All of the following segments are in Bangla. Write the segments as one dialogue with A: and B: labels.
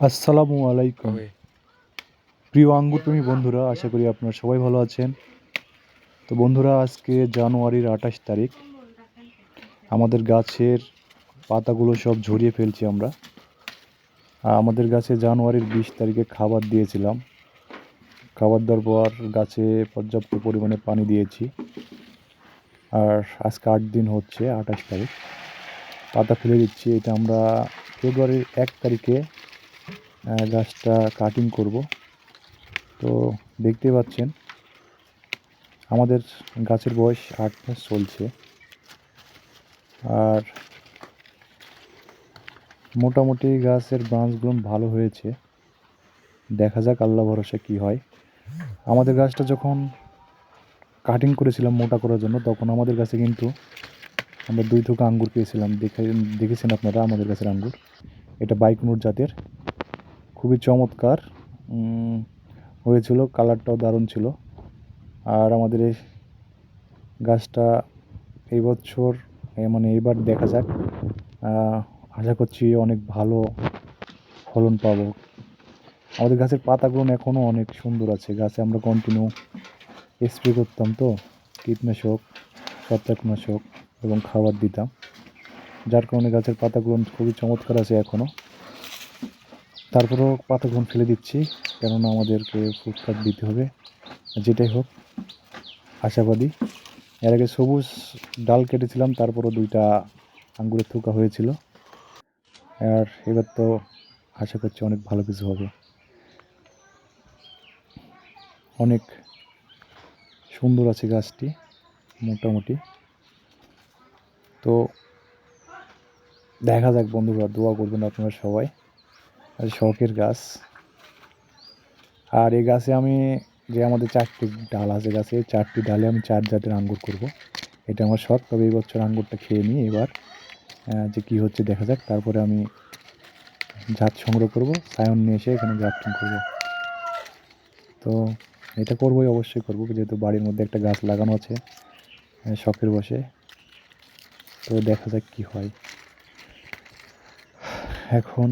A: আসসালামু আলাইকুম। প্রিয় আঙ্গুর প্রেমী বন্ধুরা আশা করি আপনারা সবাই ভালো আছেন। তো বন্ধুরা আজকে জানুয়ারির আঠাশ তারিখ। আমাদের গাছের পাতাগুলো সব ঝরিয়ে ফেলছি আমরা। আর আমাদের গাছে জানুয়ারির বিশ তারিখে খাবার দিয়েছিলাম। খাবার দেওয়ার পর গাছে পর্যাপ্ত পরিমাণে পানি দিয়েছি। আর আজকে আট দিন হচ্ছে আঠাশ তারিখ। পাতা ফেলে দিচ্ছি। এটা আমরা ফেব্রুয়ারির এক তারিখে গাছটা কাটিং করব। তো দেখতে পাচ্ছেন, আমাদের গাছের বয়স আট মাস চলছে। আর মোটামুটি গাছের ব্রাঞ্চগুলো ভালো হয়েছে। দেখা যাক আল্লাহ ভরসা কী হয়। আমাদের গাছটা যখন কাটিং করেছিলাম মোটা করার জন্য, তখন আমাদের কাছে কিন্তু আমরা দুই থোকা আঙ্গুর পেয়েছিলাম। দেখে দেখেছেন আপনারা আমাদের গাছের আঙ্গুর? এটা বাইকনুর জাতের। খুবই চমৎকার। হয়েছিল, কালারটাও দারুণ ছিল। আর আমাদের এই গাছটা এই বছর মানে এবার দেখা যাক। আশা করছি অনেক ভালো ফলন পাবো। আমাদের গাছের পাতাগুলো এখনও অনেক সুন্দর আছে। গাছে আমরা কন্টিনিউ স্প্রে করতাম তো। কীটনাশক, ছত্রাকনাশক। এবং খাবার দিতাম। যার কারণে গাছের পাতাগুলো খুবই চমৎকার আছে এখনও তারপরেও পাতাগুলো ফেলে দিচ্ছি, কেননা আমাদেরকে ফুটপাত দিতে হবে। যেটাই হোক, আশাবাদী। এর আগে সবুজ ডাল কেটেছিলাম, তারপরও দুইটা আঙ্গুরের থোকা হয়েছিল। আর এবার তো আশা করছি অনেক ভালো কিছু হবে। অনেক সুন্দর আছে গাছটি, মোটামুটি। তো দেখা যাক বন্ধুরা, দোয়া করবেন আপনারা সবাই। আর শখের গাছ। আর এই গাছে আমি যে আমাদের চারটি ডাল আছে গাছে চারটি ডালে আমি চার জাতের আঙ্গুর করব। এটা আমার শখ, তবে এই বছর আঙ্গুরটা খেয়ে নিই এবার। যে কী হচ্ছে দেখা যাক। তারপরে আমি জাত সংগ্রহ করব, সায়ন নিয়ে এসে এখানে গ্রাফটিং করব। তো এটা করবোই অবশ্যই করব, যেহেতু বাড়ির মধ্যে একটা গাছ লাগানো আছে শখের বসে। তো দেখা যাক কী হয়। এখন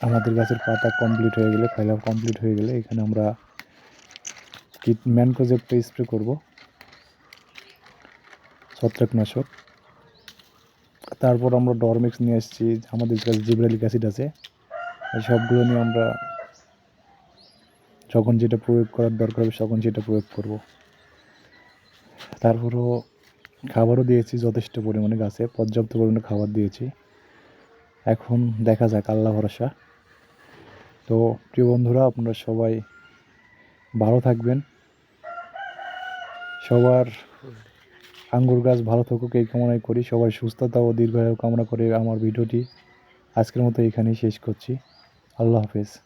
A: আমাদের গাছের পাতা কমপ্লিট হয়ে গেলে ফাইল কমপ্লিট হয়ে গেলে এখানে আমরা কিট, ম্যানকোজেবটা স্প্রে করব। ছত্রাকনাশক। তারপর আমরা ডরমিক্স নিয়ে এসেছি আমাদের কাছে জিব্রালিক অ্যাসিড আছে। এই সবগুলো নিয়ে আমরা যখন যেটা প্রয়োগ করার দরকার হবে তখন সেটা প্রয়োগ করব। তারপরও খাবারও দিয়েছি, যথেষ্ট পরিমাণে গাছে, পর্যাপ্ত পরিমাণে খাবার দিয়েছি। এখন দেখা যাক, আল্লাহ ভরসা। তো প্রিয় বন্ধুরা, আপনারা সবাই ভালো থাকবেন। সবার আঙ্গুর গাছ ভালো থাকুক, এই কামনাই করি। সবাই সুস্থতা ও দীর্ঘায়ু কামনা করে আমার ভিডিওটি আজকের মতো এখানেই শেষ করছি। আল্লাহ হাফেজ।